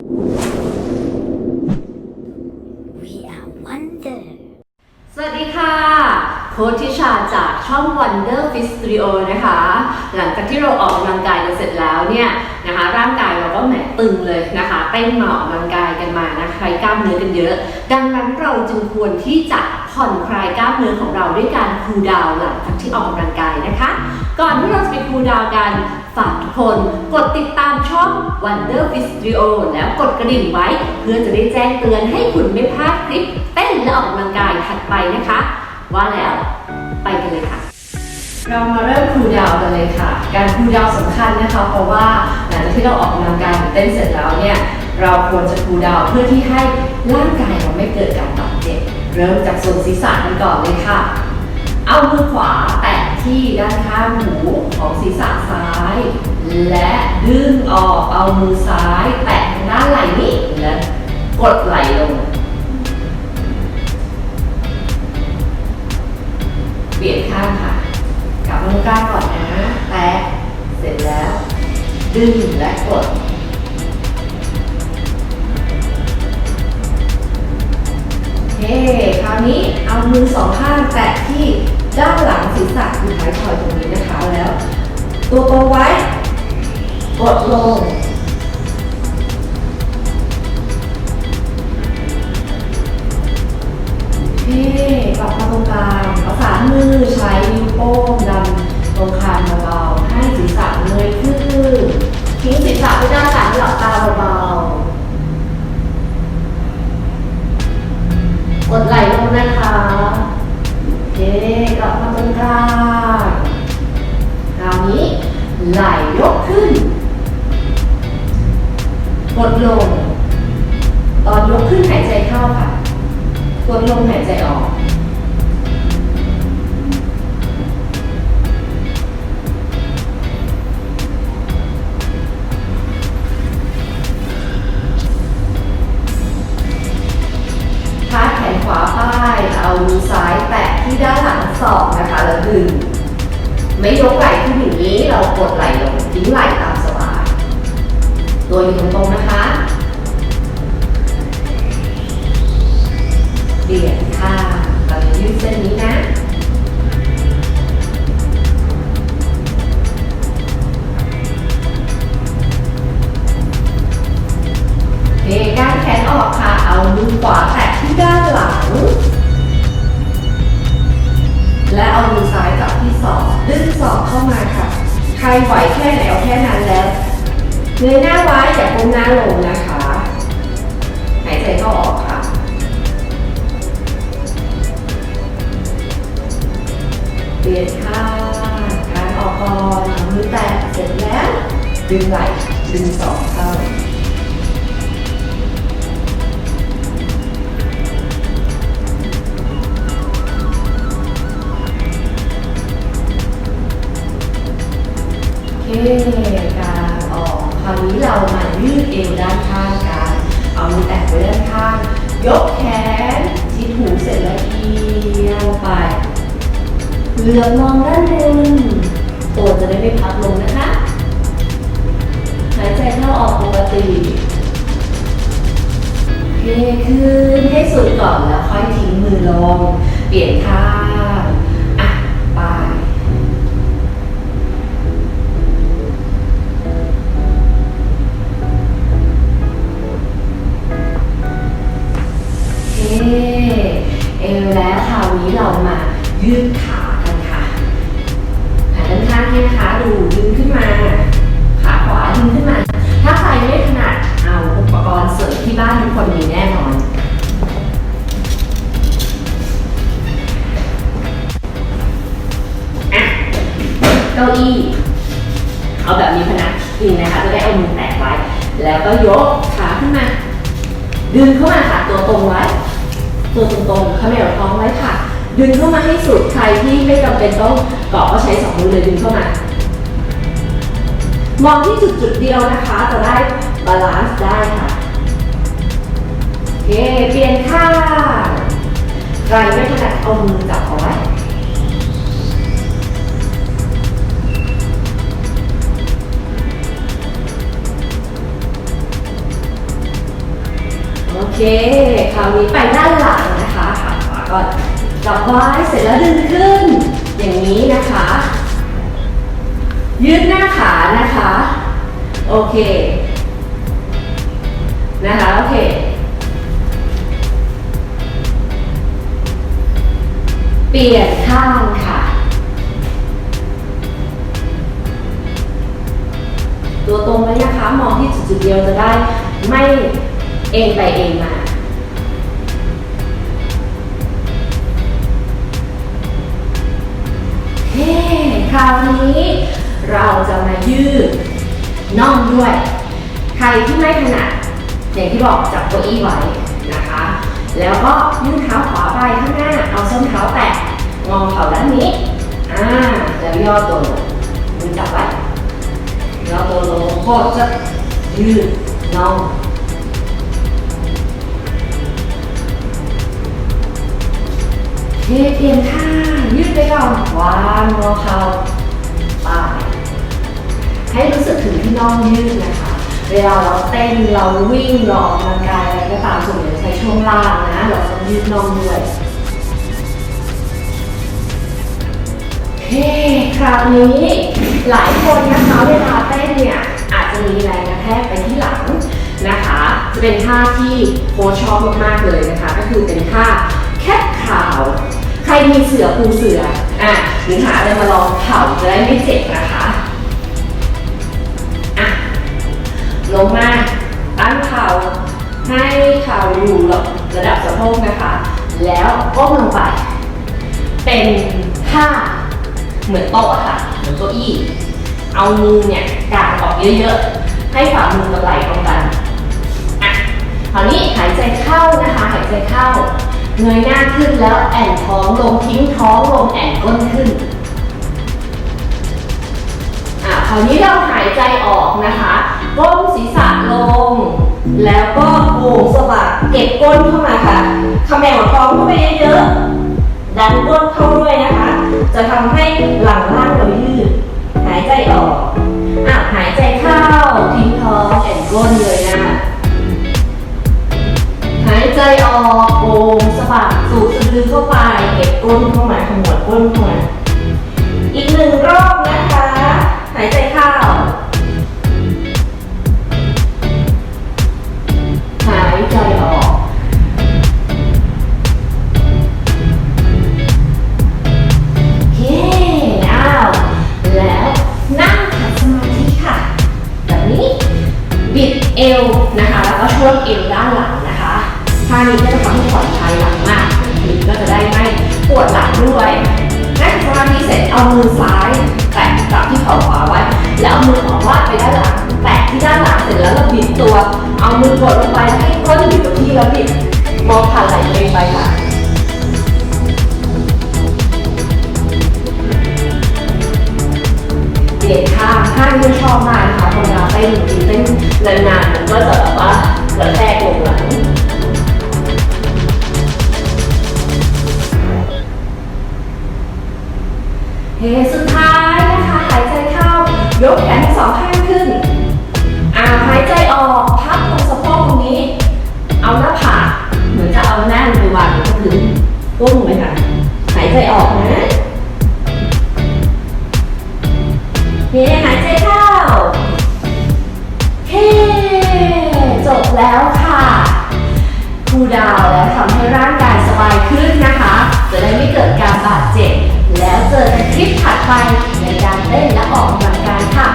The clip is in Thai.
We are wonder. สวัสดีค่ะ โค้ชทิชาจากช่อง Wonder Fit Studio นะคะ หลังจากที่เราออกกำลังกายกันเสร็จแล้วเนี่ยนะคะ ร่างกายเราก็แหมตึงเลยนะคะเต้นหมาออกกำลังกายกันมานะใครกล้ามเนื้อกันเยอะ ดังนั้นเราจึงควรที่จะผ่อนคลายกล้ามเนื้อของเราด้วยการคูลดาวน์หลังจากที่ออกกำลังกายนะคะ ก่อนที่เราจะไปคูลดาวน์กัน ฝากทุกคนกดติดตามช่อง Wonder Fit Studio แล้วกดกระดิ่งไว้ เพื่อจะได้แจ้งเตือนให้คุณไม่พลาดคลิปเต้นและออกกำลังกายถัดไปนะคะ ว่าแล้วไปกันเลยค่ะ เรามาเริ่มคูลดาวน์กันเลยค่ะ การคูลดาวน์สำคัญนะคะ เพราะว่าหลังจากที่เราออกกำลังกายหรือเต้นเสร็จแล้วเนี่ยเราควรจะคูลดาวน์เพื่อที่ให้ร่างกายเราไม่เกิดการบาดเจ็บเริ่มจากส่วนศีรษะกันก่อนเลยค่ะ เอามือขวาแตะที่ด้านข้างหูของศีรษะซ้าย และดึงออกเอามือซ้ายแตะทางด้านไหล่นี้และกดไหล่ลง เปลี่ยนข้างค่ะ กลับมาตรงกล้าก่อนนะ แตะ เสร็จแล้ว ดึงและกดเฮ้คราวนี้เอามือสองข้างแตะที่ด้านหลังศีรษะคือท้ายทอยตรงนี้นะคะแล้ว ตัวตรงไว้ กดลงเฮ้กลับมาตรงกลางประสานมือใช้นิ้วโป้งดันตรงคางเบาๆให้ศีรษะเงยขึ้นทิ้งศีรษะไปด้านหลังหลับตาเบา เข้าค่ะกดลมหายใจออกท้าแขนขวาป้าย เอามือซ้ายแตะที่ด้านหลังศอกนะคะแล้วดึง ไม่ยกไหล่ขึ้นอย่างนี้ เรากดไหล่ลงทิ้งไหล่ตามสบาย ตัวอยู่ตรงๆนะคะ เปลี่ยนค่ะเราจะยืดเส้นนี้นะเทก้านแขนออกค่ะ เอามือขวาแตะที่ด้านหลัง และเอามือซ้ายจับที่ศอกดึงศอกเข้ามาค่ะ ใครไหวแค่ไหนเอาแค่นั้นแล้วเงยหน้าไว้อย่าก้มหน้าลงนะคะ หายใจเข้าออกค่ะ ลี่ยนท่าการออกก่อนเอามือแตะเสร็จแล้ว ดึงไหล่ดึงศอกเข้าโอเคการออกคราวนี้เรามายืดเอวด้านข้างกัน เอามือแตะไว้ด้านข้าง ยกแขนชิดหูเสร็จแล้วเอียงไป เหลือบมองด้านบนตัวจะได้ไม่พับลงนะคะ หายใจเข้าออกปกติเทขึ้นให้สุดก่อนแล้วค่อยทิ้งมือลง เปลี่ยนท่าอะไปเคเอวแล้วคราวนี้เรามายืดขา นข้างให้นะคะ ดูดึงขึ้นมา ขาขวาดึงขึ้นมา ถ้าใครไม่ถนัดเอาอุปกรณ์เสริมที่บ้านทุกคนมีแน่นอนอะเก้าอี้เอาแบบมีพนักพิงนะคะ จะได้เอามือแตะไว้ แล้วก็ยกขาขึ้นมา ดึงเข้ามาค่ะตัวตรงไว้ ตัวตรงๆเขมวท้องไว้ค่ะ ดึงเข้ามาให้สุดใครที่ไม่จำเป็นต้องเกาะก็ใช้สองมือเลยดึงเข้ามา มองที่จุดจุดเดียวนะคะจะได้บาลานซ์ได้ค่ะโอเคเปลี่ยนข้างใครไม่ถนัดเอามือจับเอาไว้โอเค คราวนี้ไปด้านหลังนะคะขาขวาก่อน จับไว้เสร็จแล้วดึงขึ้น อย่างนี้นะคะ ยืดหน้าขานะคะ โอเค นะคะ โอเค เปลี่ยนข้างค่ะ ตัวตรงไว้นะคะ มองที่จุดๆเดียวจะได้ไม่เอ็นไปเอ็นมา ด้วย ใครที่ไม่ถนัดอย่างที่บอกจับเก้าอี้ไว้นะคะ แล้วก็ยื่นเท้าขวาไปข้างหน้า เอาส้นเท้าแตะงอเข่าด้านนี้อ่าแล้วย่อตัวลงมือจับไว้ย่อตัวลงก็จะยืดน่องเทเปลี่ยนท่ายืดไปก่อนวางงอเข่าไป ให้รู้สึกถึงที่น่องยืดนะคะ เวลาเราเต้นเราวิ่งเราออกกำลังกายอะไรก็ตามส่วนใหญ่ใช้ช่วงล่างนะ เราต้องยืดน่องด้วยเฮ้คราวนี้หลายคนนะคะเวลาเต้นเนี่ยอาจจะมีแรงกระแทกไปที่หลังนะคะ จะเป็นท่าที่โค้ชชอบมากๆเลยนะคะ ก็คือเป็นท่าแคทข่าว ใครมีเสือปูเสืออะหรือหาอะไรมาลองเข่าจะได้ไม่เจ็บนะคะ ลงมาตั้งเข่าให้เข่าอยู่ระดับสะโพกนะคะ แล้วก้มลงไป เป็นท่าเหมือนโต๊ะอะค่ะ เหมือนเก้าอี้ เอามือเนี่ยกางออกเยอะๆ ให้ฝ่ามือกับไหล่ตรงกันอะคราวนี้หายใจเข้านะคะ หายใจเข้า เงยหน้าขึ้นแล้วแอนท้องลงทิ้งท้องลงแอนก้นขึ้นอะคราวนี้เราหายใจออกนะคะ ก้มศีรษะลง แล้วก็โผงสะบัดเก็บก้นเข้ามาค่ะขมวท้องเข้าไปเยอะๆดันก้นเข้าด้วยนะคะ จะทำให้หลังล่างเรายืด หายใจออกอะหายใจเข้าทิ้งท้องแอนก้นเลยนะหายใจออกโอมสะบัดสูดสะดือเข้าไปเก็บก้นเข้ามาขมวดก้นเข้ามาอีกหนึ่งรอบนะคะ หายใจเข้า มือกดลงไปให้ก้นอยู่กับที่แล้วบิดมองผ่านไหล่ตัวเองไปค่ะเปลี่ยนท่าท่าที่ชอบมากนะคะคนเราเต้นจริงเต้นนานๆมันก็จะแบบว่ากระแทกลงหลังเฮสุดท้ายนะคะหายใจเข้ายกแขนทั้งสองข้างขึ้น อ่าหายใจออก ไปวางอยู่กับพื้นก้มลงไปค่ะหายใจออกนะเฮ้หายใจเข้าเฮ้จบแล้วค่ะครูดาวแล้วทำให้ร่างกายสบายขึ้นนะคะ จะได้ไม่เกิดการบาดเจ็บ แล้วเจอกันคลิปถัดไปในการเต้นและออกกำลังกายค่ะ